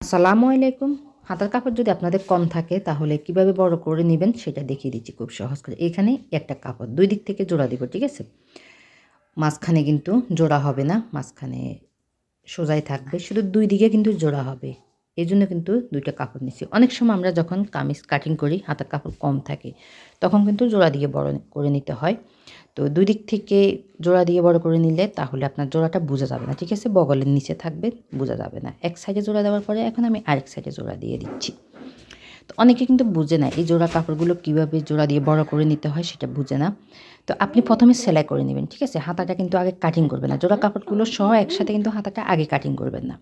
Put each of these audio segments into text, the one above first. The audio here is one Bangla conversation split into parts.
আসসালামু আলাইকুম। হাতার কাপড় যদি আপনাদের কম থাকে, তাহলে কীভাবে বড় করে নেবেন সেটা দেখিয়ে দিচ্ছি খুব সহজ করে। এখানে একটা কাপড় দুই দিক থেকে জোড়া দিব, ঠিক আছে? মাঝখানে কিন্তু জোড়া হবে না, মাঝখানে সোজাই থাকবে। শুধু দুই দিকে কিন্তু জোড়া হবে। এই জন্য কিন্তু দুইটা কাপড় নিচ্ছি অনেক সময় আমরা যখন কামিজ কাটিং করি, হাতার কাপড় কম থাকে, তখন কিন্তু জোড়া দিয়ে বড় করে নিতে হয়। তো দুই দিক থেকে জোড়া দিয়ে বড় করে নিলে তাহলে আপনার জোড়াটা বোঝা যাবে না। ঠিক আছে? বগলের নিচে থাকবে, বোঝা যাবে না। এক সাইডে জোড়া দেওয়ার পরে এখন আমি আরেক সাইডে জোড়া দিয়ে দিচ্ছি। তো অনেকে কিন্তু বুঝে না এই জোড়া কাপড়গুলো কীভাবে জোড়া দিয়ে বড় করে নিতে হয় সেটা বুঝে না। তো আপনি প্রথমে সেলাই করে নেবেন, ঠিক আছে? হাতাটা কিন্তু আগে কাটিং করবেন না। জোড়া কাপড়গুলো সহ একসাথে কিন্তু হাতাটা আগে কাটিং করবেন না।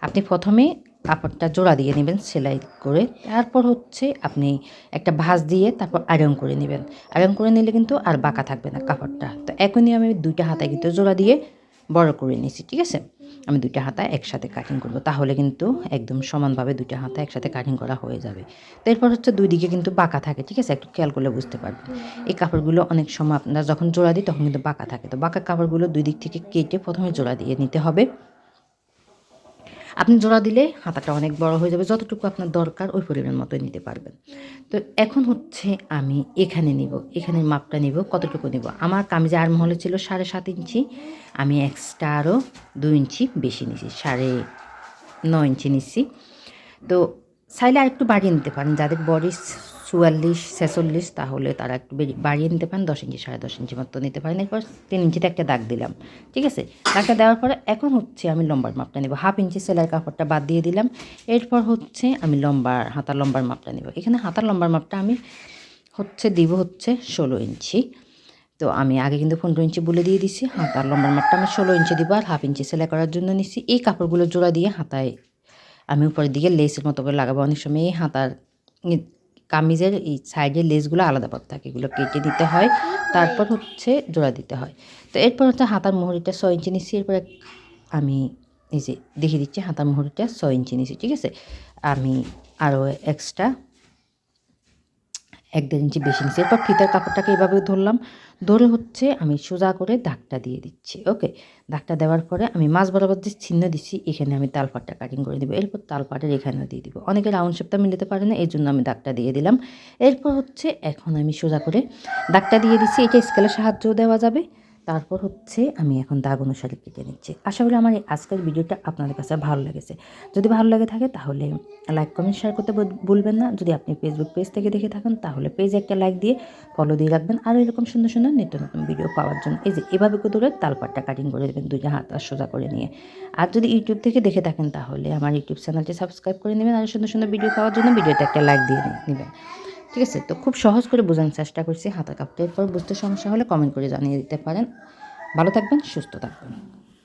আপনি প্রথমে কাপড়টা জোড়া দিয়ে নেবেন, সেলাই করে। তারপর হচ্ছে আপনি একটা ভাঁজ দিয়ে তারপর আয়রন করে নেবেন। আয়রন করে নিলে কিন্তু আর বাঁকা থাকবে না কাপড়টা। তো এখনই আমি দুইটা হাতায় কিন্তু জোড়া দিয়ে বড় করে নিয়েছি, ঠিক আছে? আমি দুইটা হাতা একসাথে কাটিং করব, তাহলে কিন্তু একদম সমানভাবে দুইটা হাতা একসাথে কাটিং করা হয়ে যাবে। তো এরপর হচ্ছে দুই দিকে কিন্তু বাঁকা থাকে, ঠিক আছে? একটু খেয়াল করলে বুঝতে পারবেন। এই কাপড়গুলো অনেক সময় আপনারা যখন জোড়া দিই তখন কিন্তু বাঁকা থাকে। তো বাঁকা কাপড়গুলো দুই দিক থেকে কেটে প্রথমে জোড়া দিয়ে নিতে হবে। আপনি জোড়া দিলে হাতাটা অনেক বড় হয়ে যাবে, যতটুকু আপনার দরকার ওই পরিমাণ মতো নিতে পারবেন। তো এখন হচ্ছে আমি এখানে নিব, এখানে মাপটা নিব, কতটুকু নিব? আমার কামিজে আর মহলে ছিল সাড়ে সাত ইঞ্চি, আমি এক্সট্রা আরও দু ইঞ্চি বেশি নিছি, সাড়ে নয় ইঞ্চি নিচ্ছি তো চাইলে আর একটু বাড়িয়ে নিতে পারেন, যাদের বডি চুয়াল্লিশ, ছেচল্লিশ, তাহলে তারা একটু বাড়িয়ে নিতে পারেন। দশ ইঞ্চি, সাড়ে দশ ইঞ্চি মতো নিতে পারেন। এরপর তিন ইঞ্চিতে একটা দাগ দিলাম, ঠিক আছে? দাগটা দেওয়ার পরে এখন হচ্ছে আমি লম্বার মাপটা নেব। হাফ ইঞ্চি সেলাই কাপড়টা বাদ দিয়ে দিলাম। এরপর হচ্ছে আমি লম্বার, হাতার লম্বার মাপটা নেব। এখানে হাতার লম্বার মাপটা আমি হচ্ছে দিব হচ্ছে ষোলো ইঞ্চি। তো আমি আগে কিন্তু পনেরো ইঞ্চি বলে দিয়ে দিছি। হাতার লম্বার মাপটা আমি ষোলো ইঞ্চি দিব আর হাফ ইঞ্চি সেলাই করার জন্য নিচ্ছি এই কাপড়গুলো জোড়া দিয়ে হাতায় আমি উপরের দিকে লেসের মতো করে লাগাবো। অনেক সময় এই হাতার কামিজের এই সাইডের লেসগুলো আলাদা পথ থাকে, এগুলো কেটে দিতে হয়, তারপর হচ্ছে জোড়া দিতে হয়। তো এরপর হচ্ছে হাতার মোহরিটা ছয় ইঞ্চি নিচ্ছি, এরপরে আমি এই যে দেখিয়ে দিচ্ছি হাতার মোহরিটা ছয় ইঞ্চি নিচ্ছি, ঠিক আছে? আমি আরও এক্সট্রা এক দেড় ইঞ্চি বেশি নিচ্ছি এরপর ফিতার কাপড়টাকে এভাবে ধরলাম। ধরে হচ্ছে আমি সোজা করে দাগটা দিয়ে দিচ্ছি, ওকে? দাগটা দেওয়ার পরে আমি মাছ বরাবর যে চিহ্ন দিচ্ছি, এখানে আমি তালপাটটা কাটিং করে দেবো। এরপর তালপাটের এখানেও দিয়ে দিব। অনেকে রাউন্ড শেপটা মিলাতে পারে না এই জন্য আমি দাগটা দিয়ে দিলাম। এরপর হচ্ছে এখন আমি সোজা করে দাগটা দিয়ে দিচ্ছি, এটা স্কেলের সাহায্যও দেওয়া যাবে। তারপর হচ্ছে আমি এখন দাগ অনুসারে কেটে নিচ্ছি। আশা করি আমার এই আজকের ভিডিওটা আপনাদের কাছে ভালো লেগেছে। যদি ভালো লেগে থাকে তাহলে লাইক, কমেন্ট, শেয়ার করতে ভুলবেন না। যদি আপনি ফেসবুক পেজ থেকে দেখে থাকেন তাহলে পেজে একটা লাইক দিয়ে ফলো দিয়ে রাখবেন। আর এরকম সুন্দর সুন্দর নিত্য নতুন ভিডিও পাওয়ার জন্য এই যে এভাবে করে তালপাটটা কাটিং করে দেবেন দুইটা হাত আর সোজা করে নিয়ে। আর যদি ইউটিউব থেকে দেখে থাকেন তাহলে আমার ইউটিউব চ্যানেলটি সাবস্ক্রাইব করে নেবেন। আর সুন্দর সুন্দর ভিডিও পাওয়ার জন্য ভিডিওতে একটা লাইক দিয়ে নেবেন। ঠিক আছে? তো খুব সহজ করে বোঝানোর চেষ্টা করছি হাতা কাপটা এরপর বুঝতে সমস্যা হলে কমেন্ট করে জানিয়ে দিতে পারেন। ভালো থাকবেন, সুস্থ থাকবেন।